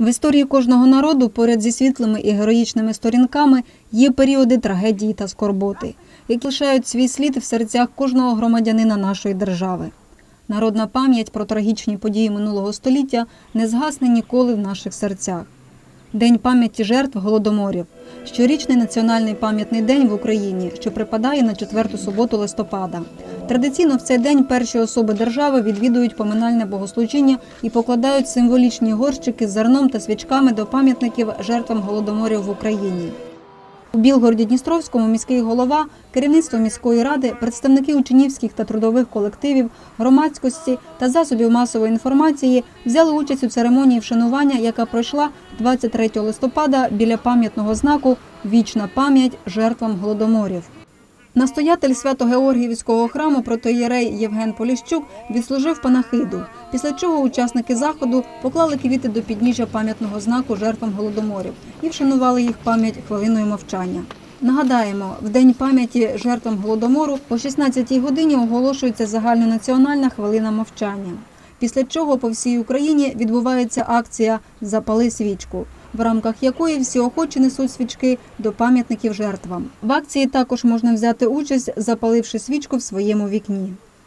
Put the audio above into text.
В історії кожного народу поряд зі світлими і героїчними сторінками є періоди трагедії та скорботи, які лишають свій слід в серцях кожного громадянина нашої держави. Народна пам'ять про трагічні події минулого століття не згасне ніколи в наших серцях. День пам'яті жертв голодоморів щорічний національний пам'ятний день в Україні, що припадає на четверту суботу листопада. Традиційно в цей день перші особи держави відвідують поминальне богослужіння і покладають символічні горщики з зерном та свічками до пам'ятників жертвам голодоморів в Україні. У Білгороді Дністровському міський голова, керівництво міської ради, представники учнівських та трудових колективів, громадськості та засобів масової інформації взяли участь у церемонії вшанування, яка пройшла 23 листопада біля пам'ятного знаку Вічна пам'ять жертвам голодоморів. Настоятель Свято-Георгіївського храму протоєрей Євген Поліщук відслужив панахиду, після чого учасники заходу поклали квіти до підніжжя пам'ятного знаку жертвам голодоморів і вшанували їх пам'ять хвилиною мовчання. Нагадаємо, в день пам'яті жертвам голодомору о 16-й годині оголошується загальнонаціональна хвилина мовчання. Після чого по всій Україні відбувається акція Запали свічку, в рамках якої всі охочі несуть свічки до пам'ятників жертвам. В акції також можна взяти участь, запаливши свічку в своєму вікні.